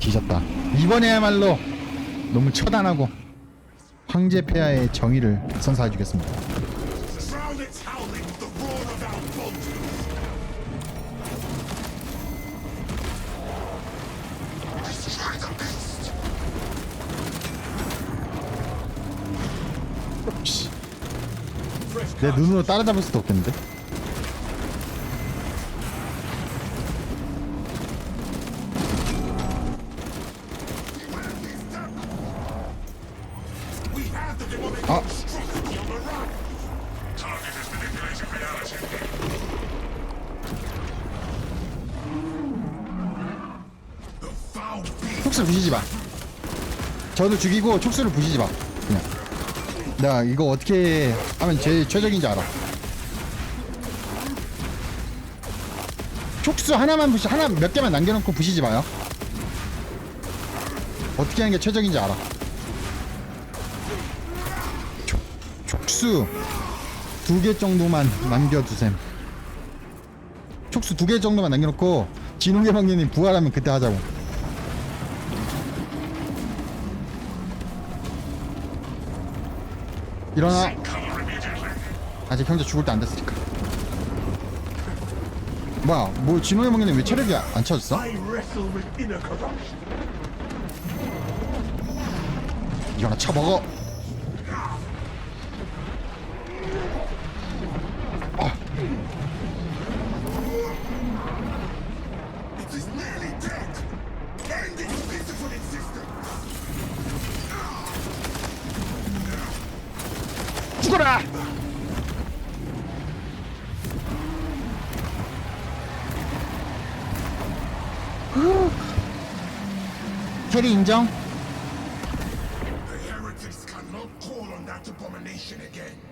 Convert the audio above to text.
뒤졌다. 이번에야말로 너무 처단하고 황제 폐하의 정의를 선사해주겠습니다. 내 눈으로 따라잡을 수도 없겠는데? Beast. 촉수 부시지 마. 저도 죽이고 촉수를 부시지 마. 그냥. 내가 이거 어떻게 하면 제일 최적인지 알아. 촉수 하나만 부시, 하나 몇 개만 남겨놓고 부시지 마요. 어떻게 하는 게 최적인지 알아. 촉, 촉수 두 개 정도만 남겨두셈. 촉수 두 개 정도만 남겨놓고 진웅개방님 부활하면 그때 하자고. 일어나. 아직 형제 죽을 때 안 됐으니까. 뭐야, 뭐 먹이는 왜 체력이 안 차졌어? 이거나 쳐먹어. 죽어라! 후. 캐리 인정? The heretics cannot call on that abomination again.